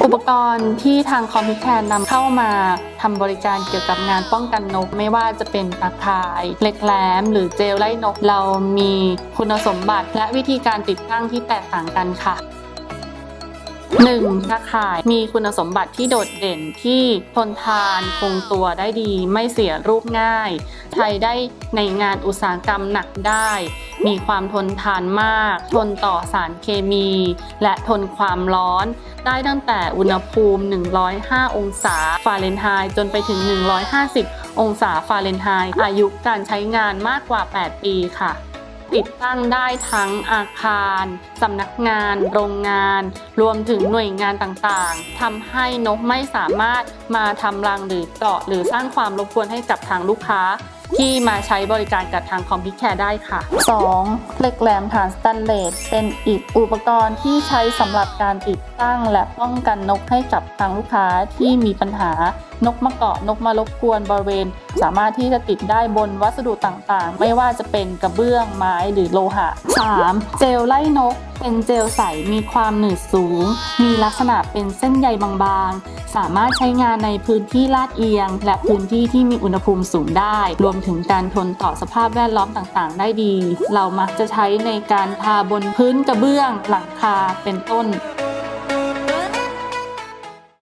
อุปกรณ์ที่ทางคอมพิวแทนนำเข้ามาทำบริการเกี่ยวกับงานป้องกันนก ไม่ว่าจะเป็นตาข่ายเหล็กแหลม หรือเจลไล่นก เรามีคุณสมบัติและวิธีการติดตั้งที่แตกต่างกันค่ะ 1. ตาข่ายมีคุณสมบัติที่โดดเด่นที่ทนทานคงตัวได้ดี ไม่เสียรูปง่ายใช้ได้ในงานอุตสาหกรรมหนักได้ มีความทนทานมาก ทนต่อสารเคมี และทนความร้อน ได้ตั้งแต่อุณหภูมิ 105 องศาฟาเรนไฮต์จนไปถึง 150 องศาฟาเรนไฮต์อายุการใช้งานมากกว่า 8 ปีค่ะ ติดตั้งได้ทั้งอาคารสำนักงาน โรงงาน รวมถึงหน่วยงานต่างๆทำให้นกไม่สามารถมาทำรังหรือเกาะหรือสร้างความรบกวนให้กับทางลูกค้า ที่มาใช้บริการกับทางคอมพิวแคร์ได้ค่ะ 2. เหล็กแหลมฐานสแตนเลสเป็นอีกอุปกรณ์ที่ใช้สำหรับการติดตั้งและป้องกันนกให้กับทางลูกค้าที่มีปัญหานกมาเกาะนกมารบกวนบริเวณ สามารถที่จะติดได้บนวัสดุต่างๆ ไม่ว่าจะเป็นกระเบื้องไม้หรือโลหะ 3. เจลไล่นก เป็นเจลใสมีความหนืดสูง มีลักษณะเป็นเส้นใยบางๆ สามารถใช้งานในพื้นที่ลาดเอียง และพื้นที่ที่มีอุณหภูมิสูงได้ รวมถึงการทนต่อสภาพแวดล้อมต่างๆ ได้ดี เรามักจะใช้ในการทาบนพื้นกระเบื้อง หลังคาเป็นต้น